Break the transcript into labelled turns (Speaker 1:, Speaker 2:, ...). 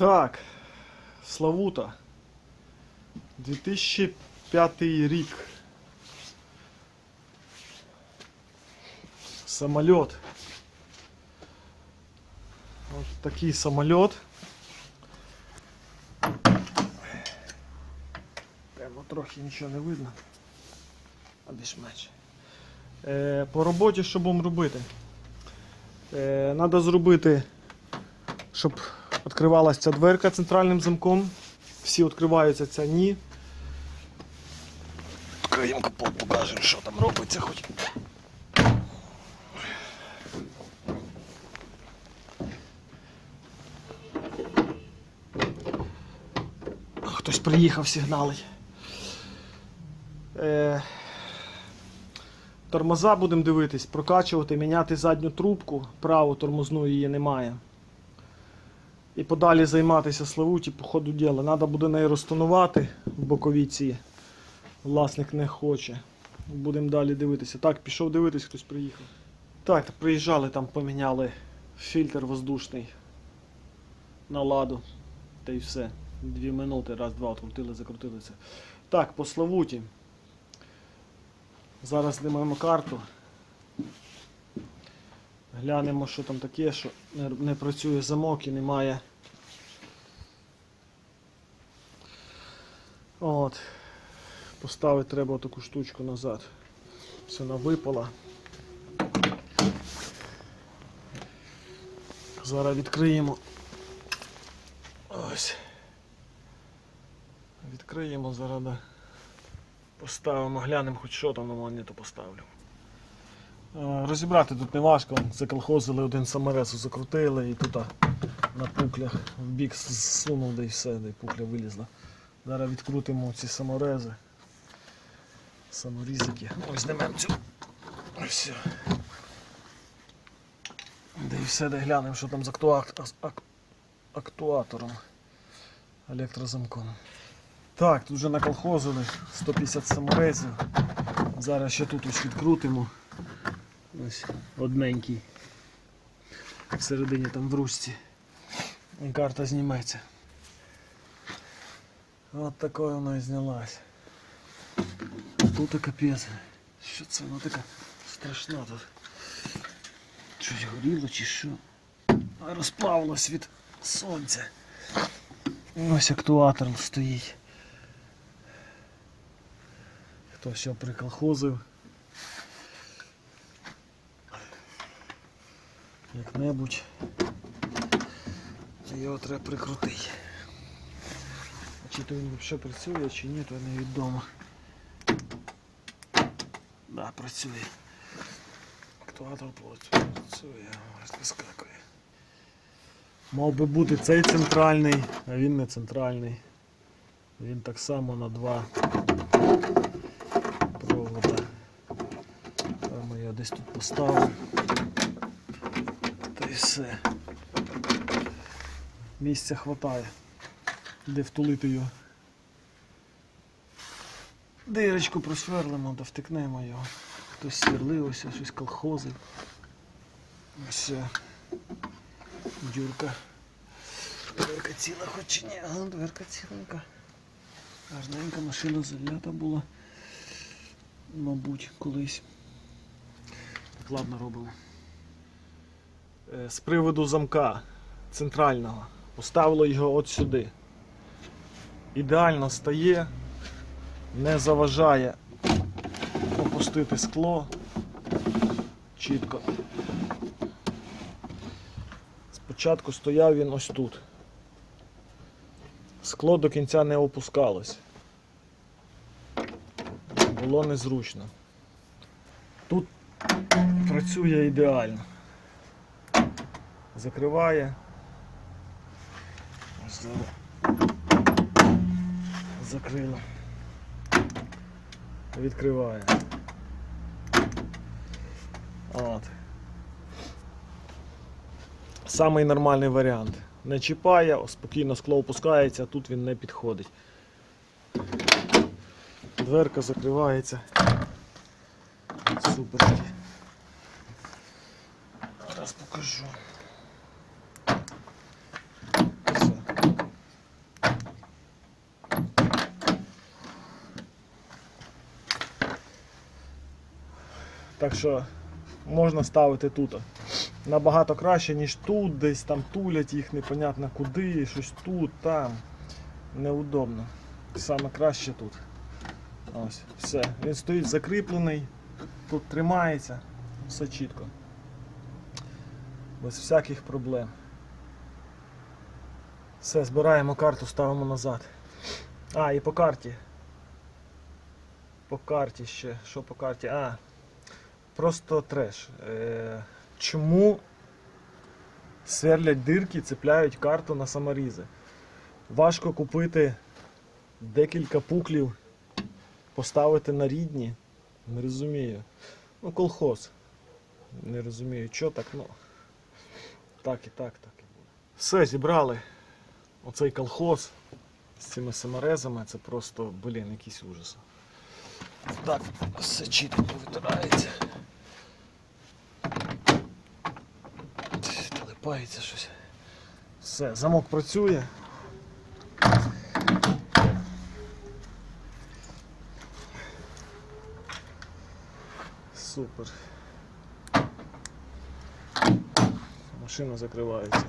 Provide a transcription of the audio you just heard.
Speaker 1: Так, Славута. 2005 рік. Самоліт. Ось такий самоліт. Темно трохи нічого не видно. А більш-менш. Е, по роботі що будемо робити? Е, Треба зробити, щоб відкривалася ця дверка центральним замком. Всі відкриваються, ця ні. Відкриємо капот, покажемо, що там робиться хоч. Хтось приїхав сигналить. Е, тормоза будемо дивитись, прокачувати, міняти задню трубку, праву тормозну її немає. І подалі займатися Славуті по ходу діла. Треба буде неї розтонувати в боковіці. Власник не хоче. Будемо далі дивитися. Так, пішов дивитись, хтось приїхав. Так, приїжджали, там поміняли фільтр воздушний на ладу. Та й все. Дві минути, раз, два, открутили, закрутилися. Так, по Славуті. Зараз знімаємо карту. Глянемо, що там таке, що не, працює замок і немає. От. Поставити треба таку штучку назад. Все вона випала. Зараз відкриємо. Ось. Відкриємо зараз. Поставимо, глянемо хоч що там на монету поставлю. Е, Розібрати тут не важко. Заколхозили один саморез, закрутили і тут на пуклях в бік зсунув, де і все, де пукля вилізла. Зараз відкрутимо ці саморези. Саморізики. Ось знімемо цю. Все. Де і все, де глянемо, що там з актуа- ак- ак- актуатором. Електрозамком. Так, тут вже наколхозили 150 саморезів. Зараз ще тут ось відкрутимо. Ось одненький. Всередині там в ручці. Карта зніметься. От такою вона і знялась. Тут і капець. Що це вона така страшна тут? Щось горіло чи що? Розплавилось від сонця. Ось актуатор стоїть. Хто все приколхозив. Як-небудь. Його треба прикрутити. А Чи то він взагалі працює, чи ні, то невідомо. Да, працює. Актуатор працює, ось вискакує. Мав би бути цей центральний, а він не центральний. Він так само на два провода. Там я десь тут поставив. Й все. Місця хватає. Де втулити його. Дирочку просверлимо та втикнемо його. Хтось сверлився, щось колхозив. Ось. е, Дюрка. Дверка ціла хоч чи ні, а дверка ціленька. Гарненька машина залята була. Мабуть, колись. Так, ладно робимо. Е, З приводу замка центрального. Поставило його от сюди. Ідеально стає, не заважає опустити скло. Чітко. Спочатку стояв він ось тут. Скло до кінця не опускалось. Було незручно. Тут працює ідеально. Закриває. Ось. Закрило. Відкриває. От. Самий нормальний варіант. Не чіпає, спокійно скло опускається, тут він не підходить. Дверка закривається. Супер. Зараз покажу. Все. Так що можна ставити тут. Набагато краще, ніж тут, десь там тулять їх непонятно куди, щось тут, там. Неудобно. Саме краще тут. Ось, все. Він стоїть закріплений, тут тримається, все чітко. Без всяких проблем. Все, збираємо карту, ставимо назад. А, і по карті. По карті ще. Що по карті? А. Просто треш. Е, чому сверлять дирки, цепляють карту на саморізи? Важко купити декілька пуклів, поставити на рідні. Не розумію. Ну, колхоз. Не розумію, що так, ну. Так і так, так і буде. Все, зібрали. Оцей колхоз з цими саморезами, це просто, блін, якийсь ужас. Так, все чітко повитирається. Телепається щось. Все, замок працює. Супер. Машина закривається.